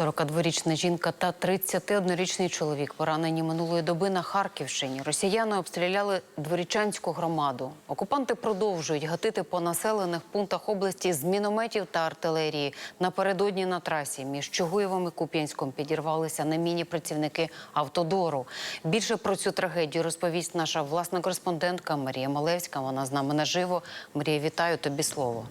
42-річна жінка та 31-річний чоловік поранені минулої доби на Харківщині. Росіяни обстріляли дворічанську громаду. Окупанти продовжують гатити по населених пунктах області з мінометів та артилерії. Напередодні на трасі між Чугуєвим і Куп'янськом підірвалися на міні працівники автодору. Більше про цю трагедію розповість наша власна кореспондентка Марія Малевська. Вона з нами наживо. Марія, вітаю тобі слово.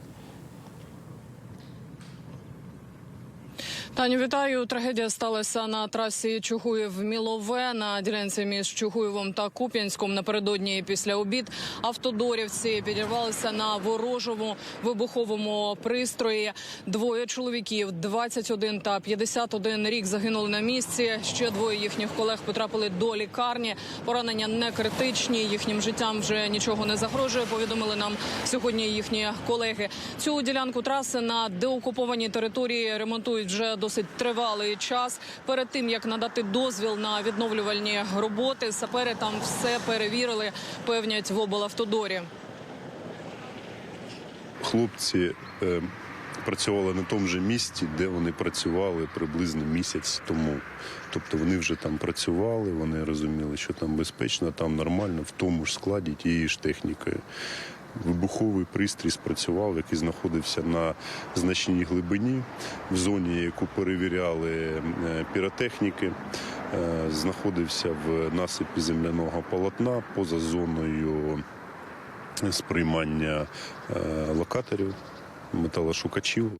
Таню, вітаю. Трагедія сталася на трасі Чугуєв-Мілове на ділянці між Чугуєвом та Куп'янськом. Напередодні після обід автодорівці підірвалися на ворожому вибуховому пристрої. Двоє чоловіків, 21 та 51 рік, загинули на місці. Ще двоє їхніх колег потрапили до лікарні. Поранення не критичні. Їхнім життям вже нічого не загрожує. Повідомили нам сьогодні їхні колеги. Цю ділянку траси на деокупованій території ремонтують вже досить тривалий час. Перед тим як надати дозвіл на відновлювальні роботи, сапери там все перевірили, певнять в облавтодорі. хлопці е, працювали на тому же місці, де вони працювали приблизно місяць тому. Тобто вони вже там працювали, вони розуміли, що там безпечно, там нормально, в тому ж складі тієї ж технікою. Вибуховий пристрій спрацював, який знаходився на значній глибині, в зоні, яку перевіряли е, піротехніки, е, знаходився в насипі земляного полотна поза зоною сприймання е, локаторів, металошукачів.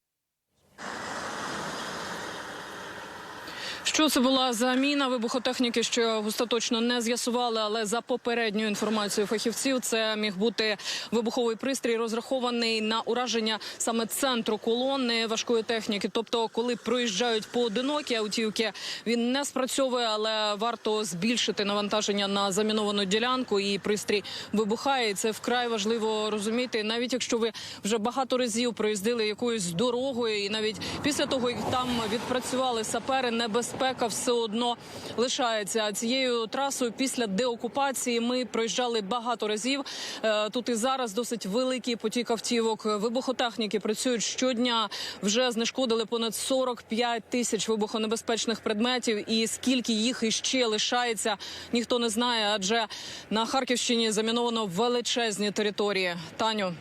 Що це була за міна вибухотехніки, що остаточно не з'ясували, але за попередньою інформацією фахівців, це міг бути вибуховий пристрій, розрахований на ураження саме центру колони важкої техніки. Тобто, коли проїжджають поодинокі автівки, він не спрацьовує, але варто збільшити навантаження на заміновану ділянку, і пристрій вибухає. І Це вкрай важливо розуміти, навіть якщо ви вже багато разів проїздили якоюсь дорогою, і навіть після того, як там відпрацювали сапери, небезпека все одно лишається. Цією трасою після деокупації ми проїжджали багато разів. Е, Тут і зараз досить великий потік автівок. Вибухотехніки працюють щодня. Вже знешкодили понад 45 тисяч вибухонебезпечних предметів. І скільки їх іще лишається, ніхто не знає. Адже на Харківщині заміновано величезні території. Таню.